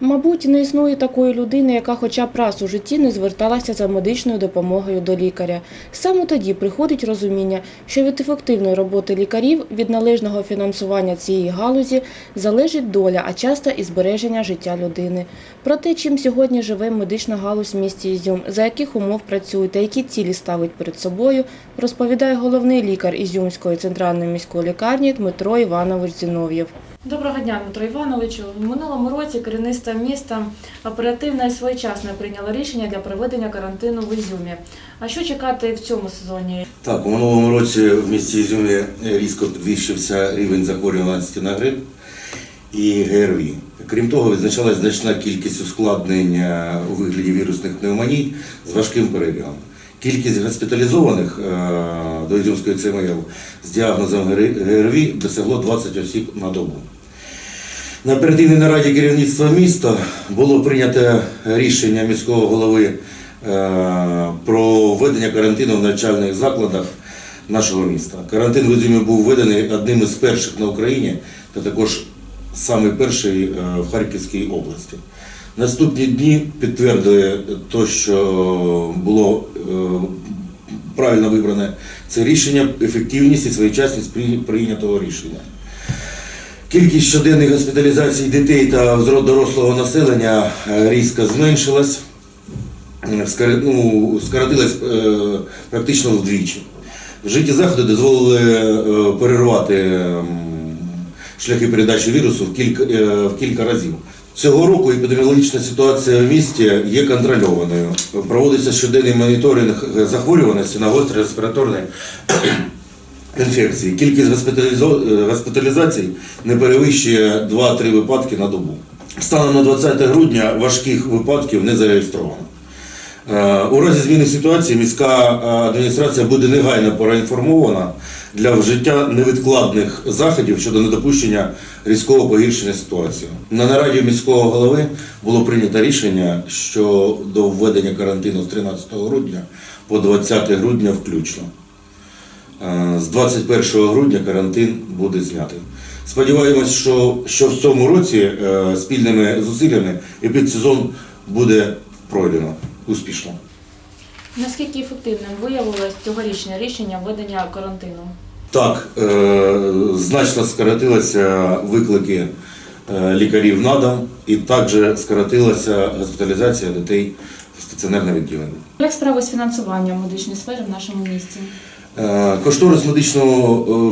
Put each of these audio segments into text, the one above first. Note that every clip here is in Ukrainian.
Мабуть, не існує такої людини, яка хоча б раз у житті не зверталася за медичною допомогою до лікаря. Саме тоді приходить розуміння, що від ефективної роботи лікарів, від належного фінансування цієї галузі залежить доля, а часто і збереження життя людини. Про те, чим сьогодні живе медична галузь в місті Ізюм, за яких умов працює та які цілі ставить перед собою, розповідає головний лікар Ізюмської центральної міської лікарні Дмитро Іванович Зінов'єв. Доброго дня, Дмитро Івановичу. В минулому році керівництво міста оперативно і своєчасно прийняло рішення для проведення карантину в Ізюмі. А що чекати в цьому сезоні? Так, у минулому році в місті Ізюмі різко підвищився рівень захворюваності на грип і ГРВІ. Крім того, відзначалась значна кількість ускладнень е, у вигляді вірусних пневмоній з важким перебігом. Кількість госпіталізованих е, до Ізюмської ЦМЛ з діагнозом ГРВІ досягло 20 осіб на добу. На оперативній нараді керівництва міста було прийнято рішення міського голови е, про введення карантину в навчальних закладах нашого міста. Карантин в Ізюмі був введений одним із перших на Україні та також самий перший е, в Харківській області. Наступні дні підтвердили те, що було е, правильно вибране це рішення, ефективність і своєчасність при- прийнятого рішення. Кількість щоденних госпіталізацій дітей та дорослого населення е, різко зменшилась, Е, ну, скоротилась практично вдвічі. Вжиті заходи дозволили перервати шляхи передачі вірусу в кілька, в кілька разів. Цього року епідеміологічна ситуація в місті є контрольованою. Проводиться щоденний моніторинг захворюваності на гострі респіраторні інфекції. Кількість е, госпіталізацій не перевищує 2-3 випадки на добу. Станом на 20 грудня важких випадків не зареєстровано. Е, У разі зміни ситуації міська е, адміністрація буде негайно проінформована для вжиття невідкладних заходів щодо недопущення різкого погіршення ситуації. На нараді міського голови було прийнято рішення щодо введення карантину з 13 грудня по 20 грудня включно. Е, З 21 грудня карантин буде знятий. Сподіваємось, що, що в цьому році е, спільними зусиллями епідсезон буде пройдено успішно. Наскільки ефективним виявилось цьогорічне рішення введення карантину? Так, е, значно скоротилися виклики е, лікарів на дом і також скоротилася госпіталізація дітей в стаціонарне відділення. Як справи з фінансуванням медичної сфери в нашому місті? Е, Кошторис медичної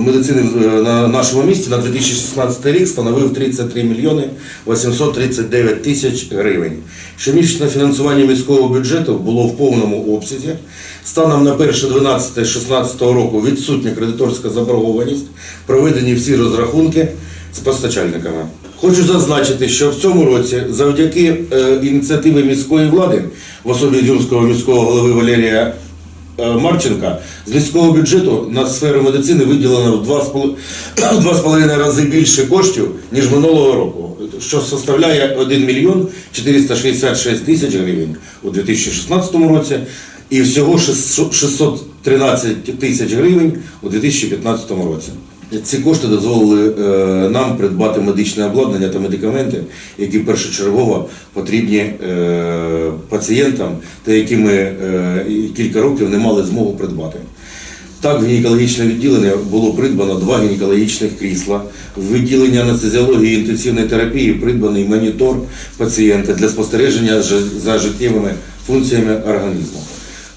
медицини в- на нашому місті на 2016 рік становив 33 мільйони 839 тисяч гривень. Щомісячне фінансування міського бюджету було в повному обсязі. Станом на 1.12.16 року відсутня кредиторська заборгованість, проведені всі розрахунки з постачальниками. Хочу зазначити, що в цьому році завдяки е, ініціативі міської влади в особі Ізюмського міського голови Валерія Марченка з міського бюджету на сферу медицини виділено в два з поло- в два з половиною рази більше коштів, ніж минулого року, що составляє 1 мільйон 466 тисяч гривень у 2016 році і всього 613 тисяч гривень у 2015 році. Ці кошти дозволили е, нам придбати медичне обладнання та медикаменти, які першочергово потрібні е, пацієнтам та які ми е, кілька років не мали змогу придбати. Так, в гінекологічне відділення було придбано два гінекологічних крісла. В відділення анестезіології і інтенсивної терапії придбаний монітор пацієнта для спостереження за життєвими функціями організму.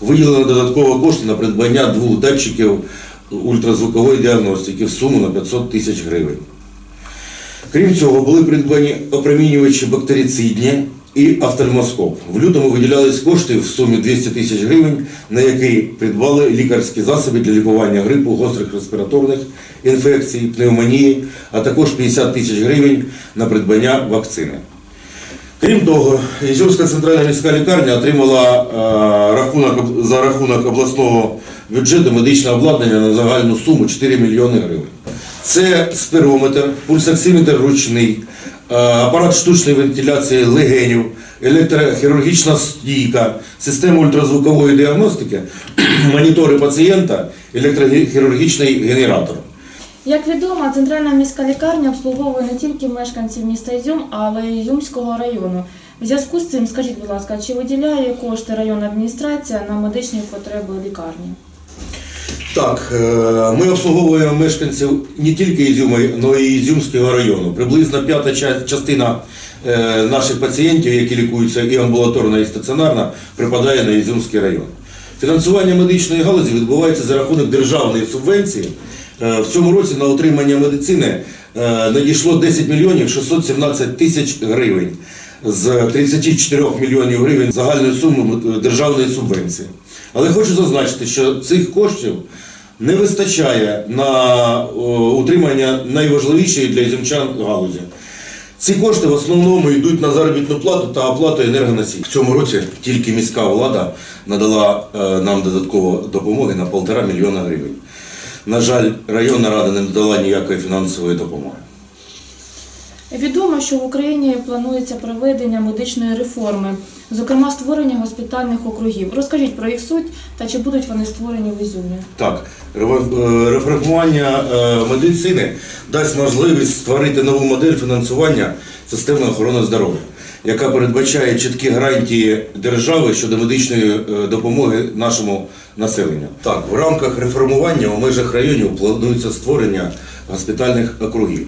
Виділено додатково кошти на придбання двох датчиків ультразвукової діагностики в суму на 500 тисяч гривень. Крім цього, були придбані опромінювачі бактерицидні і офтальмоскоп. В лютому виділялись кошти в сумі 200 тисяч гривень, на які придбали лікарські засоби для лікування грипу, гострих респіраторних інфекцій, пневмонії, а також 50 тисяч гривень на придбання вакцини. Крім того, Ізюмська центральна міська лікарня отримала е, рахунок, за рахунок обласного бюджету медичне обладнання на загальну суму 4 мільйони гривень. Це спирометр, пульсоксиметр ручний, е, апарат штучної вентиляції легенів, електрохірургічна стійка, система ультразвукової діагностики, монітори пацієнта, електрохірургічний генератор. Як відомо, центральна міська лікарня обслуговує не тільки мешканців міста Ізюм, але й Ізюмського району. В зв'язку з цим, скажіть, будь ласка, чи виділяє кошти районна адміністрація на медичні потреби лікарні? Так, е, ми обслуговуємо мешканців не тільки Ізюма, але й Ізюмського району. Приблизно п'ята частина е, наших пацієнтів, які лікуються і амбулаторно, і стаціонарно, припадає на Ізюмський район. Фінансування медичної галузі відбувається за рахунок державної субвенції. Е, В цьому році на утримання медицини е, надійшло 10 мільйонів 617 тисяч гривень з 34 мільйонів гривень загальної суми державної субвенції. Але хочу зазначити, що цих коштів не вистачає на утримання найважливішої для ізюмчан галузі. Ці кошти в основному йдуть на заробітну плату та оплату енергоносій. В цьому році тільки міська влада надала е, нам додатково допомоги на 1,5 мільйона гривень. На жаль, районна рада не надала ніякої фінансової допомоги. Відомо, що в Україні планується проведення медичної реформи, зокрема створення госпітальних округів. Розкажіть про їх суть та чи будуть вони створені в Ізюмі? Так, е, реформування е, медицини дасть можливість створити нову модель фінансування системи охорони здоров'я, яка передбачає чіткі гарантії держави щодо медичної е, допомоги нашому населенню. Так, в рамках реформування у межах районів планується створення госпітальних округів,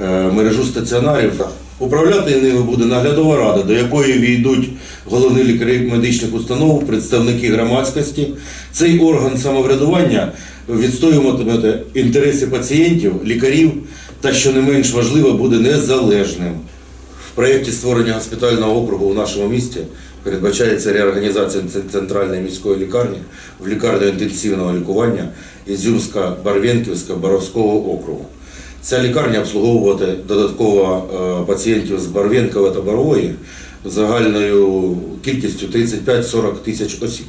е, мережу стаціонарів. Управляти ними буде наглядова рада, до якої війдуть головні лікарі медичних установ, представники громадськості. Цей орган самоврядування відстоюватиме інтереси пацієнтів, лікарів та, що не менш важливо, буде незалежним. В проєкті створення госпітального округу у нашому місті передбачається реорганізація центральної міської лікарні в лікарню інтенсивного лікування Ізюмська, Барвенківська, Боровського округу. Ця лікарня обслуговувати додатково е, пацієнтів з Барвенкова та Борової загальною кількістю 35-40 тисяч осіб.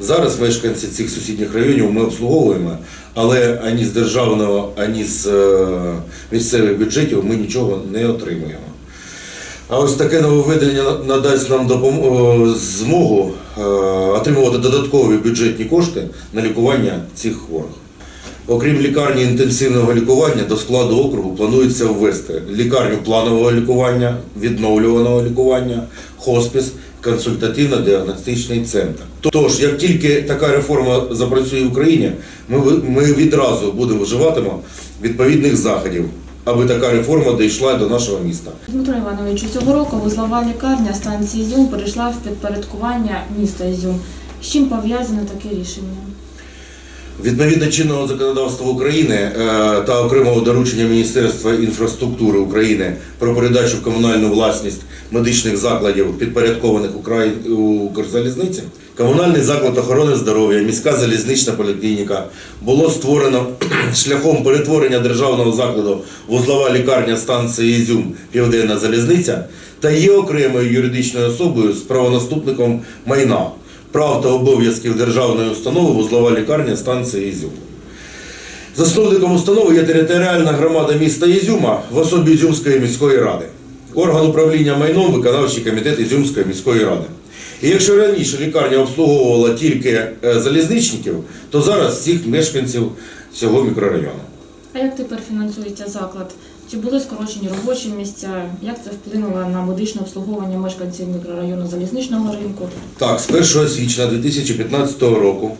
Зараз мешканці цих сусідніх районів ми обслуговуємо, але ані з державного, ані з е, місцевих бюджетів ми нічого не отримуємо. А ось таке нововведення надасть нам змогу е, отримувати додаткові бюджетні кошти на лікування цих хворих. Окрім лікарні інтенсивного лікування, до складу округу планується ввести лікарню планового лікування, відновлюваного лікування, хоспіс, консультативно-діагностичний центр. Тож, як тільки така реформа запрацює в Україні, ми, ми відразу будемо вживатимо відповідних заходів, аби така реформа дійшла до нашого міста. Дмитро Івановичу, цього року вузлова лікарня станції Ізюм перейшла в підпорядкування міста Ізюм. З чим пов'язане таке рішення? Відповідно чинного законодавства України е, та окремого доручення Міністерства інфраструктури України про передачу в комунальну власність медичних закладів, підпорядкованих Украї- Укрзалізниці, комунальний заклад охорони здоров'я, міська залізнична поліклініка було створено шляхом перетворення державного закладу вузлова лікарня станції Ізюм Південна залізниця та є окремою юридичною особою з правонаступником майна прав та обов'язків державної установи вузлова лікарня станції Ізюм. Засновником установи є територіальна громада міста Ізюма в особі Ізюмської міської ради, орган управління майном виконавчий комітет Ізюмської міської ради. І якщо раніше лікарня обслуговувала тільки е, залізничників, то зараз всіх мешканців цього мікрорайону. А як тепер фінансується заклад? Чи були скорочені робочі місця? Як це вплинуло на медичне обслуговування мешканців мікрорайону залізничного ринку? Так, з 1 січня 2015 року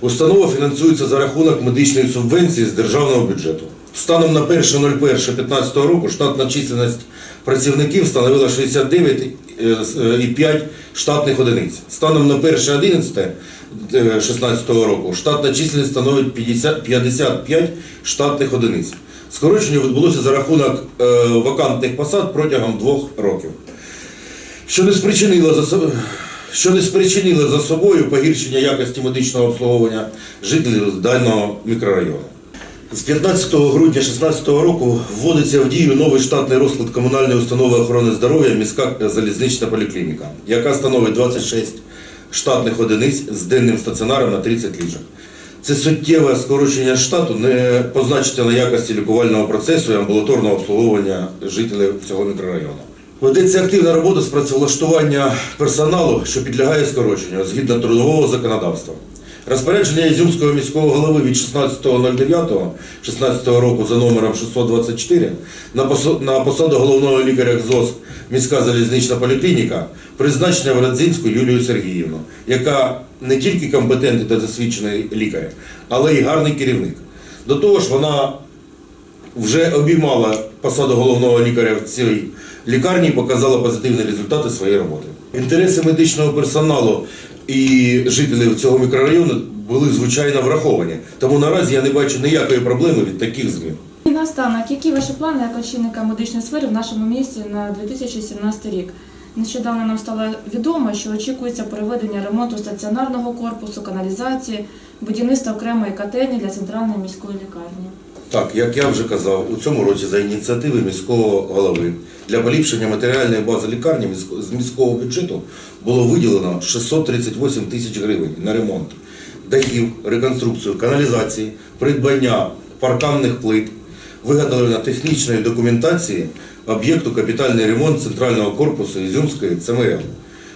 установа фінансується за рахунок медичної субвенції з державного бюджету. Станом на 1.01.15 року штатна чисельність працівників становила 69,5 штатних одиниць. Станом на 1.11.16 року штатна чисельність становить 50 55 штатних одиниць. Скорочення відбулося за рахунок е, вакантних посад протягом двох років що не спричинило за собою. Що не спричинило за собою погіршення якості медичного обслуговування жителів даного мікрорайону. З 15 грудня 2016 року вводиться в дію новий штатний розклад комунальної установи охорони здоров'я міська залізнична поліклініка, яка становить 26 штатних одиниць з денним стаціонаром на 30 ліжок. Це суттєве скорочення штату не позначиться на якості лікувального процесу і амбулаторного обслуговування жителів цього мікрорайону. Ведеться активна робота з працевлаштування персоналу, що підлягає скороченню згідно трудового законодавства. Розпорядження Ізюмського міського голови від 16.09.16 року за номером 624 на посаду головного лікаря ГЗОС міська залізнична поліклініка призначення Врадзинську Юлію Сергіївну, яка не тільки компетентний та досвідчений лікар, але й гарний керівник. До того ж, вона вже обіймала посаду головного лікаря в цій лікарні і показала позитивні результати своєї роботи. Інтереси медичного персоналу і жителів цього мікрорайону були звичайно враховані. Тому наразі я не бачу ніякої проблеми від таких змін. І наостанок, які ваші плани як очільника медичної сфери в нашому місті на 2017 рік? Нещодавно нам стало відомо, що очікується проведення ремонту стаціонарного корпусу, каналізації, будівництва окремої котельні для центральної міської лікарні. Так, як я вже казав, у цьому році за ініціативи міського голови для поліпшення матеріальної бази лікарні з міського бюджету було виділено 638 тисяч гривень на ремонт дахів, реконструкцію, каналізації, придбання парканних плит, виготовлення технічної документації об'єкту капітальний ремонт центрального корпусу Ізюмської ЦМЛ.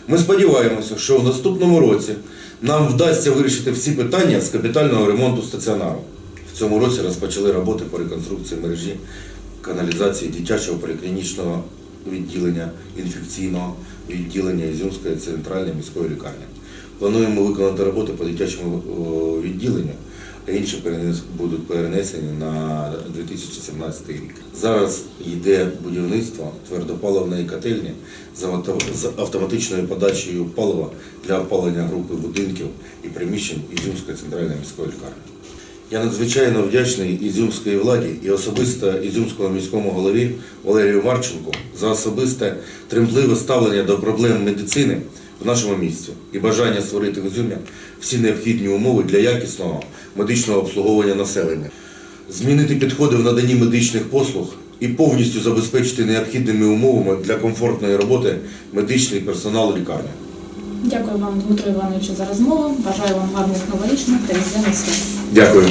Ми сподіваємося, що в наступному році нам вдасться вирішити всі питання з капітального ремонту стаціонару. Цьому році розпочали роботи по реконструкції мережі каналізації дитячого поліклінічного відділення, інфекційного відділення Ізюмської центральної міської лікарні. Плануємо виконати роботи по дитячому відділенню, а інші будуть перенесені на 2017 рік. Зараз йде будівництво твердопаливної котельні з автоматичною подачею палива для опалення групи будинків і приміщень Ізюмської центральної міської лікарні. Я надзвичайно вдячний ізюмській владі і особисто ізюмському міському голові Валерію Марченку за особисте тремтливе ставлення до проблем медицини в нашому місті і бажання створити в Ізюмі всі необхідні умови для якісного медичного обслуговування населення, змінити підходи в наданні медичних послуг і повністю забезпечити необхідними умовами для комфортної роботи медичний персонал лікарні. Дякую вам, Дмитро Івановичу, за розмову. Бажаю вам гарних новорічних та різдвяних свят. Дякую.